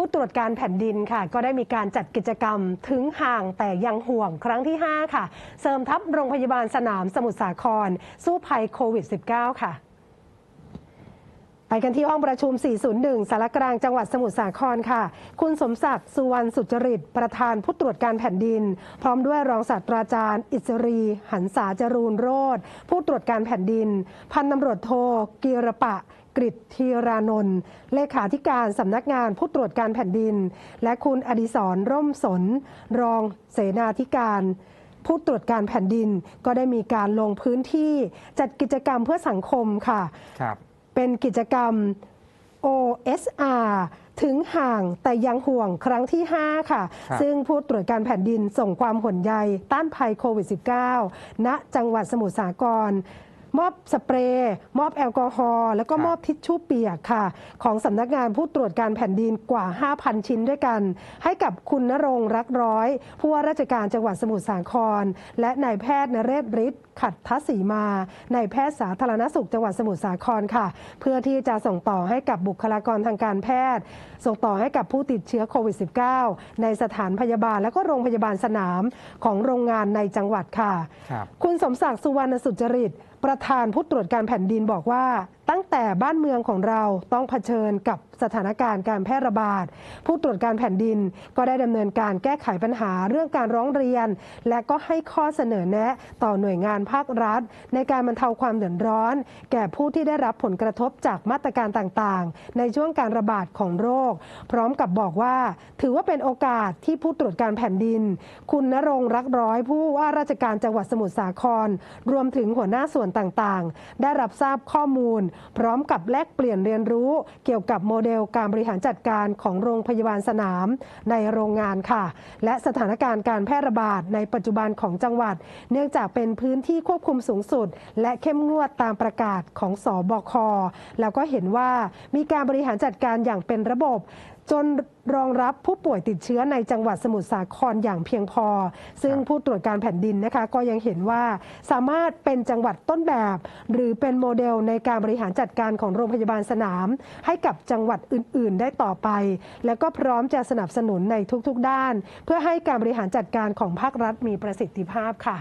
ผู้ตรวจการแผ่นดินค่ะ ก็ได้มีการจัดกิจกรรมถึงห่างแต่ยังห่วงครั้งที่ 5 ค่ะ เสริมทัพโรงพยาบาลสนามสมุทรสาคร สู้ภัยโควิด -19 ค่ะ ไปกันที่ห้องประชุม 401 สารกลางจังหวัดสมุทรสาครค่ะ คุณสมศักดิ์ สุวรรณสุจริต ประธานผู้ตรวจการแผ่นดิน พร้อมด้วยรองศาสตราจารย์ อิสรี หันษาจรูนโรธผู้ตรวจการแผ่นดิน พันตำรวจโทกีรปะกริตธีรานนท์เลขาธิการสำนักงานผู้ตรวจการแผ่นดิน และคุณอดิศรร่มสน รองเสนาธิการผู้ตรวจการแผ่นดินก็ได้มีการลงพื้นที่จัดกิจกรรมเพื่อสังคมค่ะครับ เป็นกิจกรรม OSR ถึงห่างแต่ยังห่วงครั้งที่ 5 ค่ะครับซึ่งผู้ตรวจการแผ่นดินส่งความห่วงใยต้านภัยโควิด -19 ณจังหวัดสมุทรสาคร มอบสเปรย์มอบแอลกอฮอล์แล้วก็มอบทิชชู่เปียกค่ะ ของสำนักงานผู้ตรวจการแผ่นดินกว่า 5,000 ชิ้นด้วยกัน ให้กับคุณนรงค์รักร้อย ผู้ว่าราชการจังหวัดสมุทรสาคร และนายแพทย์นเรศฤทธิ์ขัดทศรีมานายแพทย์สาธารณสุขจังหวัดสมุทรสาครค่ะ เพื่อที่จะส่งต่อให้กับบุคลากรทางการแพทย์ ส่งต่อให้กับผู้ติดเชื้อโควิด -19 ในสถานพยาบาลและก็โรงพยาบาลสนามของโรงงานในจังหวัดค่ะครับคุณสมศักดิ์สุวรรณสุจริตประธานผู้ตรวจการแผ่นดินบอกว่า ตั้งแต่บ้านเมืองของเราต้องเผชิญกับสถานการณ์การแพร่ระบาด ผู้ตรวจการแผ่นดินก็ได้ดำเนินการแก้ไขปัญหาเรื่องการร้องเรียน และก็ให้ข้อเสนอแนะต่อหน่วยงานภาครัฐ ในการบรรเทาความเดือดร้อน แก่ผู้ที่ได้รับผลกระทบจากมาตรการต่างๆ ในช่วงการระบาดของโรค พร้อมกับบอกว่า ถือว่าเป็นโอกาสที่ผู้ตรวจการแผ่นดิน คุณนรงค์รักร้อยผู้ว่าราชการจังหวัดสมุทรสาคร รวมถึงหัวหน้าส่วนต่างๆ ได้รับทราบข้อมูลพร้อมกับแลกเปลี่ยนเรียนรู้เกี่ยวกับโมเดลการบริหารจัดการของโรงพยาบาลสนามในโรงงานค่ะ และสถานการณ์การแพร่ระบาดในปัจจุบันของจังหวัด เนื่องจากเป็นพื้นที่ควบคุมสูงสุด และเข้มงวดตามประกาศของสอบคแล้วก็เห็นว่ามีการบริหารจัดการอย่างเป็นระบบ จนรองรับผู้ป่วยติดเชื้อในจังหวัดสมุทรสาครอย่างเพียงพอ ซึ่งครับผู้ตรวจการแผ่นดินนะคะ ก็ยังเห็นว่าสามารถเป็นจังหวัดต้นแบบ หรือเป็นโมเดลในการบริหารจัดการของโรงพยาบาลสนาม ให้กับจังหวัดอื่น ๆ ได้ต่อไป แล้วก็พร้อมจะสนับสนุนในทุก ๆ ด้าน เพื่อให้การบริหารจัดการของภาครัฐมีประสิทธิภาพค่ะ